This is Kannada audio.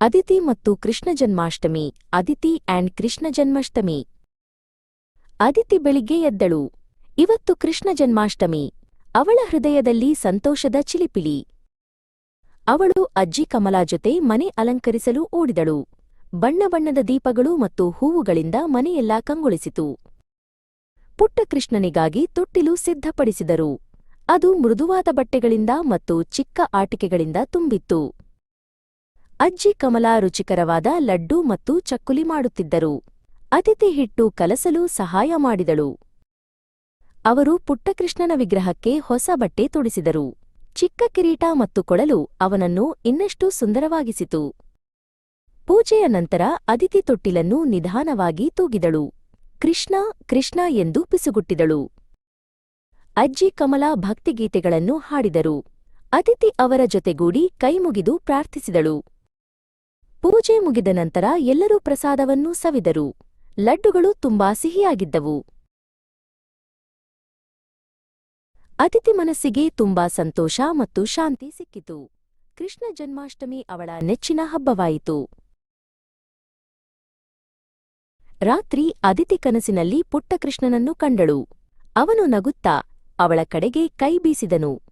ಅದಿತಿ ಮತ್ತು ಕೃಷ್ಣ ಜನ್ಮಾಷ್ಟಮಿ, ಅದಿತಿ ಆಂಡ್ ಕೃಷ್ಣ ಜನ್ಮಾಷ್ಟಮಿ. ಅದಿತಿ ಬೆಳಿಗ್ಗೆ ಎದ್ದಳು. ಇವತ್ತು ಕೃಷ್ಣ ಜನ್ಮಾಷ್ಟಮಿ. ಅವಳ ಹೃದಯದಲ್ಲಿ ಸಂತೋಷದ ಚಿಲಿಪಿಲಿ. ಅವಳು ಅಜ್ಜಿ ಕಮಲಾ ಜೊತೆ ಮನೆ ಅಲಂಕರಿಸಲು ಓಡಿದಳು. ಬಣ್ಣ ಬಣ್ಣದ ದೀಪಗಳು ಮತ್ತು ಹೂವುಗಳಿಂದ ಮನೆಯೆಲ್ಲ ಕಂಗೊಳಿಸಿತು. ಪುಟ್ಟ ಕೃಷ್ಣನಿಗಾಗಿ ತೊಟ್ಟಿಲು ಸಿದ್ಧಪಡಿಸಿದರು. ಅದು ಮೃದುವಾದ ಬಟ್ಟೆಗಳಿಂದ ಮತ್ತು ಚಿಕ್ಕ ಆಟಿಕೆಗಳಿಂದ ತುಂಬಿತ್ತು. ಅಜ್ಜಿ ಕಮಲಾ ರುಚಿಕರವಾದ ಲಡ್ಡು ಮತ್ತು ಚಕ್ಕುಲಿ ಮಾಡುತ್ತಿದ್ದರು. ಅತಿಥಿ ಹಿಟ್ಟು ಕಲಸಲು ಸಹಾಯ ಮಾಡಿದಳು. ಅವರು ಪುಟ್ಟಕೃಷ್ಣನ ವಿಗ್ರಹಕ್ಕೆ ಹೊಸ ಬಟ್ಟೆ ತೊಡಿಸಿದರು. ಚಿಕ್ಕ ಕಿರೀಟ ಮತ್ತು ಕೊಳಲು ಅವನನ್ನು ಇನ್ನಷ್ಟು ಸುಂದರವಾಗಿಸಿತು. ಪೂಜೆಯ ನಂತರ ಅದಿತಿ ತೊಟ್ಟಿಲನ್ನು ನಿಧಾನವಾಗಿ ತೂಗಿದಳು. ಕೃಷ್ಣ ಕೃಷ್ಣ ಎಂದು ಪಿಸುಗುಟ್ಟಿದಳು. ಅಜ್ಜಿ ಕಮಲಾ ಭಕ್ತಿಗೀತೆಗಳನ್ನು ಹಾಡಿದರು. ಅದಿತಿ ಅವರ ಜೊತೆಗೂಡಿ ಕೈಮುಗಿದು ಪ್ರಾರ್ಥಿಸಿದಳು. ಪೂಜೆ ಮುಗಿದ ನಂತರ ಎಲ್ಲರೂ ಪ್ರಸಾದವನ್ನು ಸವಿದರು. ಲಡ್ಡುಗಳು ತುಂಬಾ ಸಿಹಿಯಾಗಿದ್ದವು. ಅತಿಥಿ ಮನಸ್ಸಿಗೆ ತುಂಬಾ ಸಂತೋಷ ಮತ್ತು ಶಾಂತಿ ಸಿಕ್ಕಿತು. ಕೃಷ್ಣ ಜನ್ಮಾಷ್ಟಮಿ ಅವಳ ನೆಚ್ಚಿನ ಹಬ್ಬವಾಯಿತು. ರಾತ್ರಿ ಅದಿತಿ ಕನಸಿನಲ್ಲಿ ಪುಟ್ಟ ಕೃಷ್ಣನನ್ನು ಕಂಡಳು. ಅವನು ನಗುತ್ತಾ ಅವಳ ಕಡೆಗೆ ಕೈ ಬೀಸಿದನು.